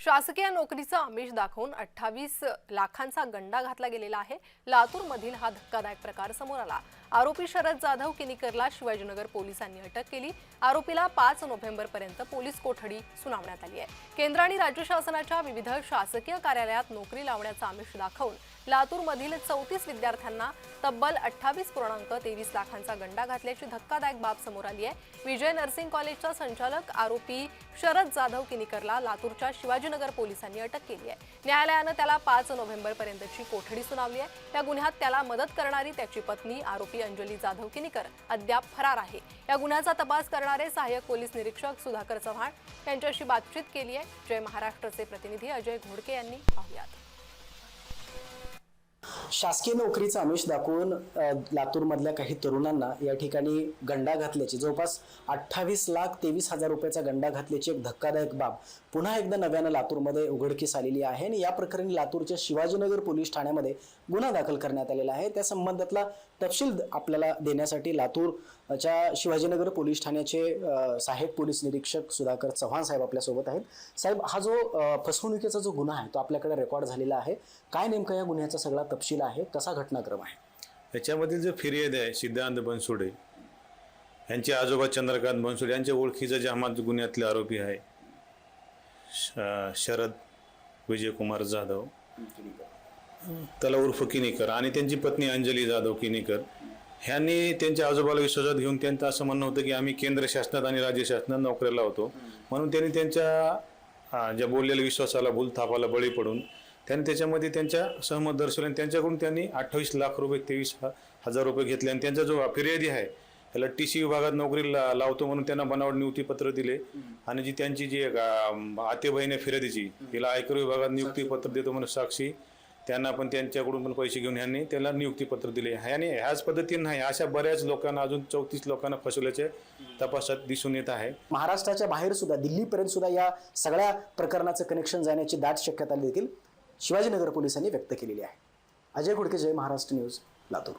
शासकीय नोकरीचं आमिष दाखवून अठ्ठावीस लाखांचा गंडा घातला गेलेला आहे. लातूरमधील हा धक्कादायक प्रकार समोर आला. आरोपी शरद जाधव किनीकरला शिवाजीनगर पोलिसांनी अटक केली. आरोपीला पाच नोव्हेंबरपर्यंत पोलीस कोठडी सुनावण्यात आली आहे. केंद्र आणि राज्य शासनाच्या विविध शासकीय कार्यालयात नोकरी लावण्याचं आमिष दाखवून लातूरमधील चौतीस विद्यार्थ्यांना तब्बल अठ्ठावीस पूर्णांक तेवीस लाखांचा गंडा घातल्याची धक्कादायक बाब समोर आली आहे. विजय नर्सिंग कॉलेजचा संचालक आरोपी शरद जाधव किनीकरला लातूरच्या शिवाजी शिवाजीनगर पोलिसांनी अटक केली आहे. न्यायालयानं त्याला पाच नोव्हेंबर पर्यंतची कोठडी सुनावली आहे. या गुन्ह्यात त्याला मदत करणारी त्याची पत्नी आरोपी अंजली जाधव किनीकर अद्याप फरार आहे. या गुन्ह्याचा तपास करणारे सहाय्यक पोलीस निरीक्षक सुधाकर चव्हाण यांच्याशी बातचीत केली आहे. जय महाराष्ट्रचे प्रतिनिधी अजय घोडके यांनी पाहुयात. शासकीय नोकरीचा आमिष दाखवून लातूरमधल्या काही तरुणांना या ठिकाणी गंडा घातल्याची जवळपास अठ्ठावीस लाख तेवीस हजार रुपयाचा गंडा घातल्याची एक धक्कादायक बाब पुन्हा एकदा नव्यानं लातूरमध्ये उघडकीस आलेली आहे आणि या प्रकरणी लातूरच्या शिवाजीनगर पोलीस ठाण्यामध्ये गुन्हा दाखल करण्यात आलेला आहे. त्या संबंधातला तपशील द- आपल्याला देण्यासाठी लातूरच्या शिवाजीनगर पोलीस ठाण्याचे साहेब सहाय्यक पोलीस निरीक्षक सुधाकर चव्हाण साहेब आपल्यासोबत आहेत. साहेब हा जो फसवणुकीचा जो गुन्हा आहे तो आपल्याकडे रेकॉर्ड झालेला आहे. काय नेमका या गुन्ह्याचा सगळा तपशील आहे? आहे कसा घटनाक्रम आहे. याच्यामधील जो फिर्याद आहे सिद्धांत बनसोडे यांचे आजोबा चंद्रकांत बनसोडे यांच्या ओळखीचा जे गुन्ह्यातले आरोपी आहे श- शरद विजयकुमार जाधव त्याला उर्फ किनीकर आणि त्यांची पत्नी अंजली जाधव किनीकर ह्यांनी त्यांच्या आजोबाला विश्वासात घेऊन त्यांचं असं म्हणणं होतं की आम्ही केंद्र शासनात आणि राज्य शासनात नोकरीला होतो. म्हणून त्यांनी त्यांच्या ज्या बोललेल्या विश्वासाला भूलथापाला बळी पडून त्यांनी त्याच्यामध्ये त्यांच्या सहमत दर्शवले आणि त्यांच्याकडून त्यांनी अठ्ठावीस लाख रुपये तेवीस हजार रुपये घेतले आणि त्यांचा जो फिर्यादी आहे त्याला टी सी विभागात नोकरी ला- लावतो म्हणून त्यांना बनावट नियुक्तीपत्र दिले. आणि जी त्यांची जी एक, अं, आते बहीण आहे फिर्यादीची तिला आयकर विभागात नियुक्तीपत्र देतो म्हणून साक्षी. त्यांना पण त्यांच्याकडून पण पैसे घेऊन यांनी त्याला नियुक्तीपत्र दिले. आणि ह्याच पद्धतीने नाही अशा बऱ्याच लोकांना अजून चौतीस लोकांना फसवल्याचे तपासात दिसून येत आहे. महाराष्ट्राच्या बाहेर सुद्धा दिल्लीपर्यंत सुद्धा या सगळ्या प्रकरणाचं कनेक्शन जाण्याची दाट शक्यता देखील शिवाजीनगर पोलिसांनी व्यक्त केलेली आहे. अजय घुडके जय महाराष्ट्र न्यूज लातूर.